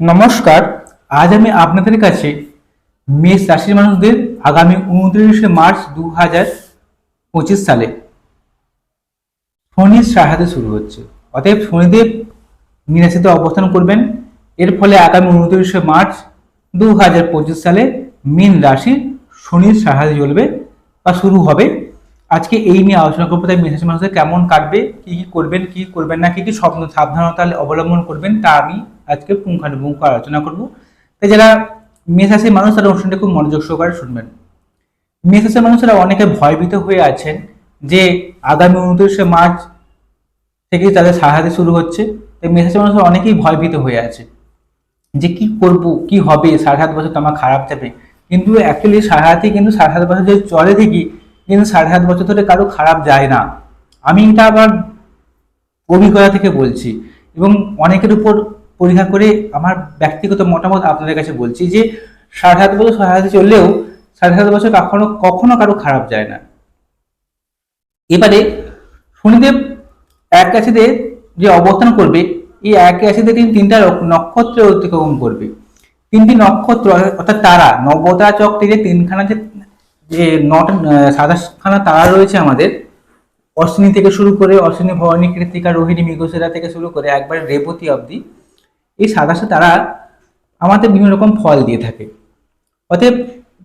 নমস্কার, আজ আমি আপনাদের কাছে মেষ রাশির মানুষদের আগামী উনত্রিশে মার্চ দু হাজার পঁচিশ সালে শনির সাহায্যে শুরু হচ্ছে। অতএব শনিদেব মীনাশিতে অবস্থান করবেন। এর ফলে আগামী উনত্রিশে মার্চ দু হাজার পঁচিশ সালে মীন রাশির শনির সাহায্যে চলবে বা শুরু হবে। আজকে এই নিয়ে আলোচনা করব তাই মেষরাশি মানুষদের কেমন কাটবে, কি কি করবেন কি করবেন না, কি কি স্বপ্ন, সাবধানতা অবলম্বন করবেন তা আমি আজকে পুঙ্খানুপুঙ্খ আলোচনা করব। তাই যারা মেষরাশির মানুষ, তারা অনুষ্ঠানটা খুব মনোযোগ সহকারে শুনবেন। মেষরাশির মানুষেরা অনেকে ভয়ভীত হয়ে আছেন যে আগামী উনত্রিশে মার্চ থেকেই তাদের সাহায্য শুরু হচ্ছে। তাই মেষরাশির মানুষের অনেকেই ভয়ভীত হয়ে আছে যে কি করব, কি হবে? সাড়ে সাত বছর তো আমার খারাপ যাবে। কিন্তু অ্যাকচুয়ালি সাড়ে সাতই কিন্তু সাড়ে সাত বছর যদি চলে দেখি, কিন্তু সাড়ে সাত বছর ধরে কারও খারাপ যায় না। আমি এটা আবার অভিজ্ঞতা থেকে বলছি। এবং অনেকের উপর পরীক্ষা করে আমার ব্যক্তিগত মতামত আপনাদের কাছে বলছি যে সাড়ে সাত বছর, সাড়ে সাথে চললেও সাড়ে সাত বছর কখনো কখনো কারও খারাপ যায় না। এবারে শনিদেব এক রাশিতে যে অবস্থান করবে, এই এক রাশিতে তিনি তিনটা নক্ষত্রে অতিক্রম করবে। তিনটি নক্ষত্র, অর্থাৎ তারা, নবতা চক্রে যে তিনখানা যে যে নট সাতাশখানা তারা রয়েছে আমাদের, অশ্বিনী থেকে শুরু করে অশ্বিনী, ভবানী কৃতিকা রোহিণী, মৃগশিরা থেকে শুরু করে একবার রেবতী অবধি এই সাতাশটা তারা আমাদের বিভিন্ন রকম ফল দিয়ে থাকে। অতএব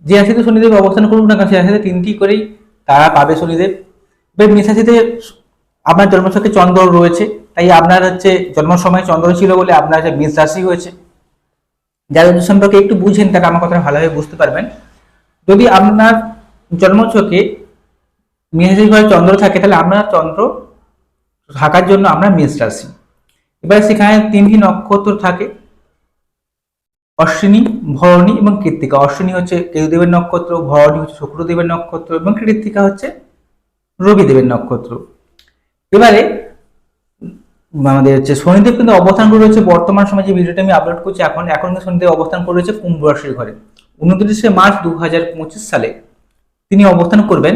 যে রাশিতে শনিদেব অবস্থান করুক না কেন, সে রাশিতে তিনটি করেই তারা পাবে শনিদেব। এবার মেষাশিতে আপনার জন্মছকে চন্দ্র রয়েছে, তাই আপনার হচ্ছে জন্ম সময় চন্দ্র ছিল বলে আপনার হচ্ছে মেষ রাশি হয়েছে। যারা এদের সম্পর্কে একটু বুঝেন তারা আমার কথাটা ভালোভাবে বুঝতে পারবেন। যদি আপনার জন্মছকে মেষরাশি ঘরে চন্দ্র থাকে, তাহলে আপনার চন্দ্র থাকার জন্য আমরা মেষ রাশি। এবার সেখানে তিনটি নক্ষত্র থাকে। অশ্বিনী, ভরণী এবং কৃত্তিকা। অশ্বিনী হচ্ছে কেতুদেবের নক্ষত্র, ভরণী হচ্ছে শুক্রদেবের নক্ষত্র এবং কৃত্তিকা হচ্ছে রবিদেবের নক্ষত্র। এবারে আমাদের হচ্ছে শনিদেব কিন্তু অবস্থান করে রয়েছে, বর্তমান সময় যে ভিডিওটা আমি আপলোড করছি, এখন এখন কিন্তু শনিদেব অবস্থান করে রয়েছে কুম্ভ রাশির ঘরে। উনত্রিশে মার্চ দু হাজার পঁচিশ সালে তিনি অবস্থান করবেন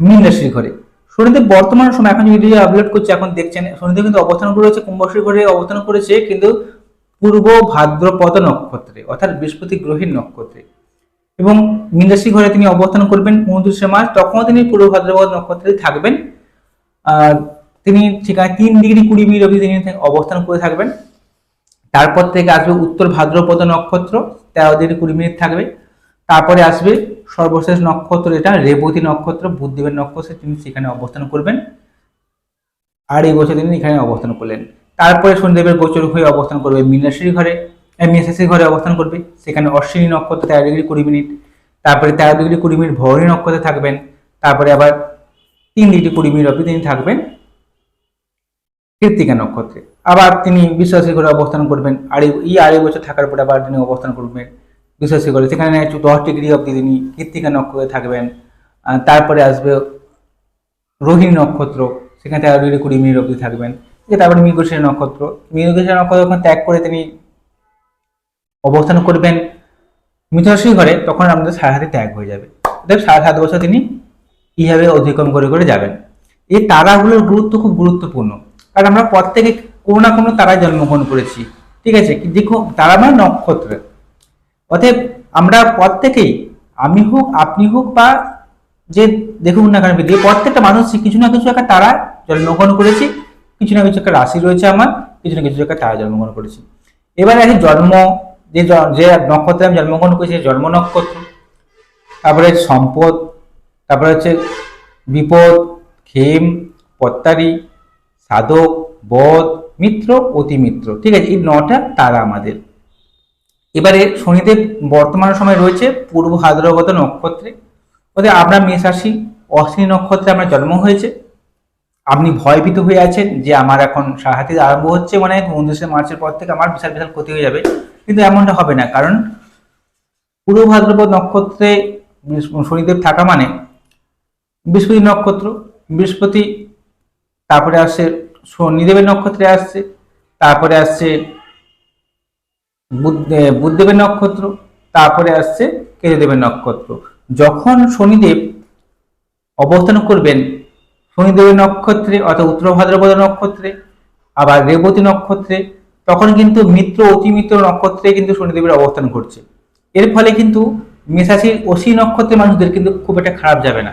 মীন রাশির ঘরে। শনিদেব বর্তমান সময়, এখন ভিডিও আপলোড করছে, এখন দেখছেন শনিদেব কিন্তু অবস্থান করেছে রয়েছে কুম্ভ রাশির ঘরে অবস্থান করেছে, কিন্তু পূর্ব ভাদ্রপদ নক্ষত্রে, অর্থাৎ বৃহস্পতি গ্রহীর নক্ষত্রে। এবং মীন রাশি ঘরে তিনি অবস্থান করবেন উনত্রিশে মার্চ, তখনও তিনি পূর্ব ভাদ্রপদ নক্ষত্রে থাকবেন। আর তিনি সেখানে তিন ডিগ্রি কুড়ি মিনিট অবধি তিনি অবস্থান করে থাকবেন। তারপর থেকে আসবে উত্তর ভাদ্রপদ নক্ষত্র, তেরো ডিগ্রি কুড়ি মিনিট থাকবে। তারপরে আসবে সর্বশেষ নক্ষত্র এটা, রেবতী নক্ষত্র বুধদেবের নক্ষত্রে, তিনি সেখানে অবস্থান করবেন। আর এই বছর তিনি এখানে অবস্থান করলেন। তারপরে শনিদেবের গোচর হয়ে অবস্থান করবে মীনাশির ঘরে। মেষাশির ঘরে অবস্থান করবে। সেখানে অশ্বিনী নক্ষত্র তেরো ডিগ্রি কুড়ি মিনিট। তারপরে তেরো ডিগ্রি কুড়ি মিনিট ভরণী নক্ষত্রে থাকবেন। তারপরে আবার তিন ডিগ্রি কুড়ি মিনিট অবধি তিনি থাকবেন কৃত্তিকা নক্ষত্রে। আবার তিনি বিশ্বাসী ঘরে অবস্থান করবেন। আড়াই এই আড়াই বছর থাকার পরে আবার তিনি অবস্থান করবেন বিশ্বাসী করে, সেখানে দশ ডিগ্রি অবধি তিনি কৃত্তিকা নক্ষত্রে থাকবেন তারপরে আসবে রোহিণী নক্ষত্র, সেখানে তেরো ডিগ্রি কুড়ি মিনিট অবধি থাকবেন। তারপরে মৃগশিরা নক্ষত্র। মৃগশিরা নক্ষত্র যখন ত্যাগ করে তিনি অবস্থান করবেন মিথরাশি ঘরে, তখন আমাদের সাড়ে হাতে ত্যাগ হয়ে যাবে। অর্থাৎ সাড়ে সাত বছর তিনি এইভাবে অতিক্রম করে করে যাবেন। এই তারাগুলোর গুরুত্ব খুব গুরুত্বপূর্ণ। কারণ আমরা প্রত্যেকে কোনো না কোনো তারায় জন্মগ্রহণ করেছি। ঠিক আছে দেখো তারা মানে নক্ষত্র। অতএব আমরা প্রত্যেকেই আমি হোক, আপনি হোক বা যে দেখুন না কেন ভিডিও প্রত্যেকটা মানুষ কিছু না কিছু একটা তারা জন্মগ্রহণ করেছি, কিছু না কিছু একটা রাশি রয়েছে আমার, কিছু না কিছু একটা তারা জন্মগ্রহণ করেছি। এবার আছে জন্ম, যে যে নক্ষত্রে আমি জন্মগ্রহণ করেছি জন্ম নক্ষত্র, তারপরে সম্পদ, তারপরে হচ্ছে বিপদ খেম পত্তারি, সাধক, বধ, মিত্র, অতিমিত্র, ঠিক আছে, এই নটা তারা আমাদের। এবারে শনিদেব বর্তমান সময় রয়েছে পূর্ব ভাদ্রগত নক্ষত্রে। ওদের আপনার মেষ রাশি, অশ্বিনী নক্ষত্রে আপনার জন্ম হয়েছে। আপনি ভয়ভীত হয়ে আছেন যে আমার এখন সাহায্য আরম্ভ হচ্ছে মানে উনত্রিশে মার্চের পর থেকে আমার বিশাল বিশাল ক্ষতি হয়ে যাবে। কিন্তু এমনটা হবে না, কারণ পূর্ব ভাদ্রপদ নক্ষত্রে শনিদেব থাকা মানে বৃহস্পতি নক্ষত্র, বৃহস্পতি, তারপরে আসছে শনিদেবের নক্ষত্রে আসছে, তারপরে আসছে বুধদেবের নক্ষত্র, তারপরে আসছে কেতুদেবের নক্ষত্র। যখন শনিদেব অবস্থান করবেন শনিদেবের নক্ষত্রে অর্থাৎ উত্তর ভাদ্রপদ নক্ষত্রে, আবার রেবতী নক্ষত্রে, তখন কিন্তু মিত্র অতি মিত্র নক্ষত্রে কিন্তু শনিদেবের অবস্থান করছে। এর ফলে কিন্তু মেষাশির অসি নক্ষত্রের মানুষদের কিন্তু খুব একটা খারাপ যাবে না।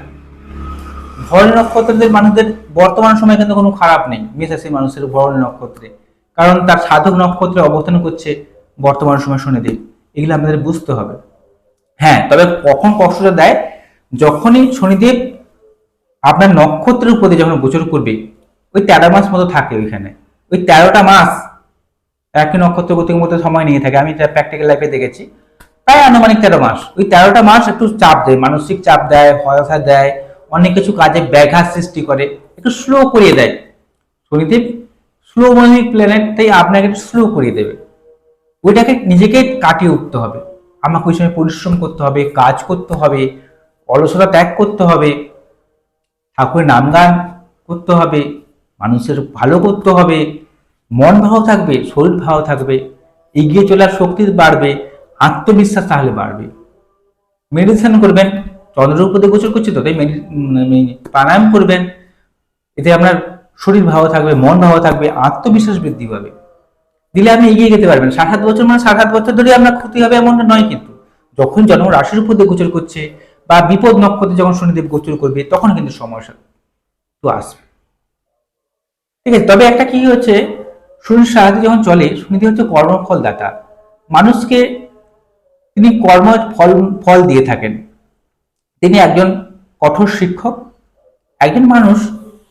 ভরণী নক্ষত্রদের মানুষদের বর্তমান সময়ে কিন্তু কোনো খারাপ নেই মেষাশির মানুষের ভরণী নক্ষত্রে। কারণ তার সাধক নক্ষত্রে অবস্থান করছে বর্তমান সময় শনিদেব এগুলো আমাদের বুঝতে হবে। হ্যাঁ তবে কখন কষ্টটা দেয়? যখনই শনিদেব আপনার নক্ষত্রের উপরে যখন গোচর করবে, ওই তেরো মাস মতো থাকে ওইখানে। ওই তেরোটা মাস একই নক্ষত্র গতির মধ্যে সময় নিয়ে থাকে। আমি প্র্যাকটিক্যাল লাইফে দেখেছি। প্রায় আনুমানিক তেরো মাস। ওই তেরোটা মাস একটু চাপ দেয়, মানসিক চাপ দেয়, হতাশা দেয়, অনেক কিছু কাজে ব্যাঘাত সৃষ্টি করে, একটু স্লো করিয়ে দেয়। শনিদেব স্লো মনিক প্ল্যানেট তাই আপনাকে একটু স্লো করিয়ে দেবে। ওইটাকে নিজেকে কাটিয়ে উঠতে হবে। আমাকে ওই সময় পরিশ্রম করতে হবে, কাজ করতে হবে, অলসতা ত্যাগ করতে হবে, ঠাকুরের নাম গান করতে হবে, মানুষের ভালো করতে হবে, মন ভালো থাকবে, শরীর ভালো থাকবে, এগিয়ে চলার শক্তি বাড়বে, আত্মবিশ্বাস তাহলে বাড়বে। মেডিটেশন করবেন চন্দ্রের উপরে গোচর করছে তো, তাই প্রাণায়াম করবেন, এতে আপনার শরীর ভালো থাকবে, মন ভালো থাকবে, আত্মবিশ্বাস বৃদ্ধি পাবে। দিলে আপনি এগিয়ে যেতে পারবেন। ষাট সাত বছর মানে ষাট সাত বছর ধরে আপনার ক্ষতি হবে এমনটা নয় কিন্তু। যখন জন্ম রাশির উপর দিয়ে গোচর করছে বা বিপদ নক্ষত্রে যখন শনিদেব গোচর করবে, তখন কিন্তু সমস্যা তো আসবে। ঠিক আছে, তবে একটা কি হচ্ছে শনির সাহায্যে যখন চলে, শনিদেব হচ্ছে কর্মফল দাতা মানুষকে তিনি কর্ম ফল ফল দিয়ে থাকেন। তিনি একজন কঠোর শিক্ষক। একজন মানুষ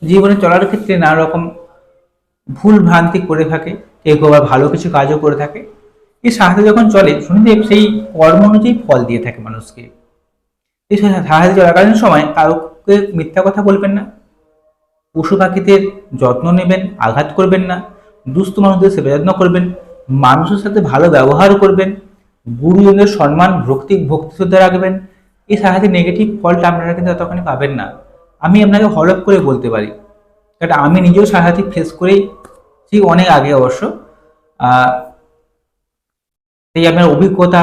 জীবনে চলার ক্ষেত্রে নানা রকম ভুল ভ্রান্তি করে থাকে। কেউ কেউ আবার ভালো কিছু কাজও করে থাকে। এই সাহায্য যখন চলে শনিদেব সেই কর্ম অনুযায়ী ফল দিয়ে থাকে মানুষকে। এই সাহায্য চলাকালীন সময় কাউকে মিথ্যা কথা বলবেন না। পশু পাখিদের যত্ন নেবেন, আঘাত করবেন না। দুস্থ মানুষদের সেবা যত্ন করবেন। মানুষের সাথে ভালো ব্যবহার করবেন। গুরুজনদের সম্মান, ভক্তি ভক্তি শ্রদ্ধা রাখবেন। এই সাহায্যে নেগেটিভ ফলটা আপনারা কিন্তু ততক্ষণে পাবেন না। আমি আপনাকে হলপ করে বলতে পারি। কারণ আমি নিজেও সাহায্য ফেস করেই ঠিক অনেক আগে অবশ্য। এই আপনার অভিজ্ঞতা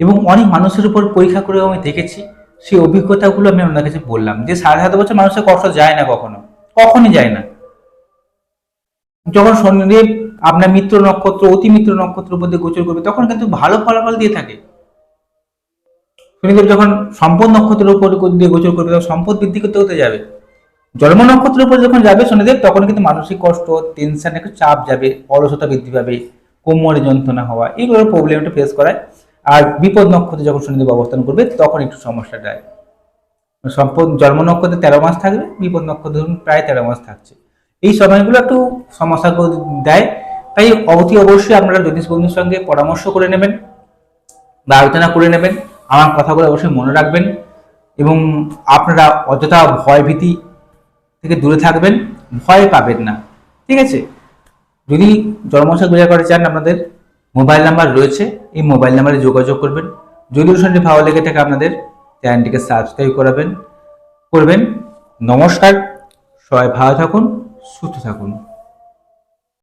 এবং অনেক মানুষের উপর পরীক্ষা করেও আমি দেখেছি, সেই অভিজ্ঞতাগুলো আমি আপনার কাছে বললাম যে সাড়ে সাত বছর মানুষের কষ্ট যায় না কখনো, কখনই যায় না। যখন শনিদেব আপনার মিত্র নক্ষত্র, অতি মিত্র নক্ষত্রের উপর দিয়ে গোচর করবে, তখন কিন্তু ভালো ফলাফল দিয়ে থাকে। শনিদেব যখন সম্পদ নক্ষত্রের উপর দিয়ে গোচর করবে, তখন সম্পদ বৃদ্ধি করতে হতে যাবে। জন্ম নক্ষত্রের উপর যখন যাবে শনিদেব, তখন কিন্তু মানসিক কষ্ট টেনশন একটু চাপ যাবে, অলসতা বৃদ্ধি পাবে, কোমরে যন্ত্রণা হওয়া, এইগুলোর প্রবলেমটা ফেস করায়। আর বিপদ নক্ষত্রে যখন শনিদেব অবস্থান করবে, তখন একটু সমস্যা দেয় সম্পদ, জন্ম নক্ষত্রে তেরো মাস থাকবে, বিপদ নক্ষত্র ধরুন প্রায় তেরো মাস থাকছে। এই সময়গুলো একটু সমস্যা দেয়। তাই অতি অবশ্যই আপনারা জ্যোতিষ বন্ধুর সঙ্গে পরামর্শ করে নেবেন, বা আলোচনা করে নেবেন, আমার কথাগুলো অবশ্যই মনে রাখবেন, এবং আপনারা অযথা ভয় ভীতি থেকে দূরে থাকবেন, ভয় পাবেন না। ঠিক আছে? যদি জন্মসাল দয়া করে চান, আপনাদের মোবাইল নাম্বার রয়েছে। এই মোবাইল নাম্বারে যোগাযোগ করবেন। যদি অনুষ্ঠানটি ভালো লেগে থাকে, আপনাদের চ্যানেলটিকে সাবস্ক্রাইব করাবেন, করবেন। নমস্কার। সবাই ভালো থাকুন, সুস্থ থাকুন।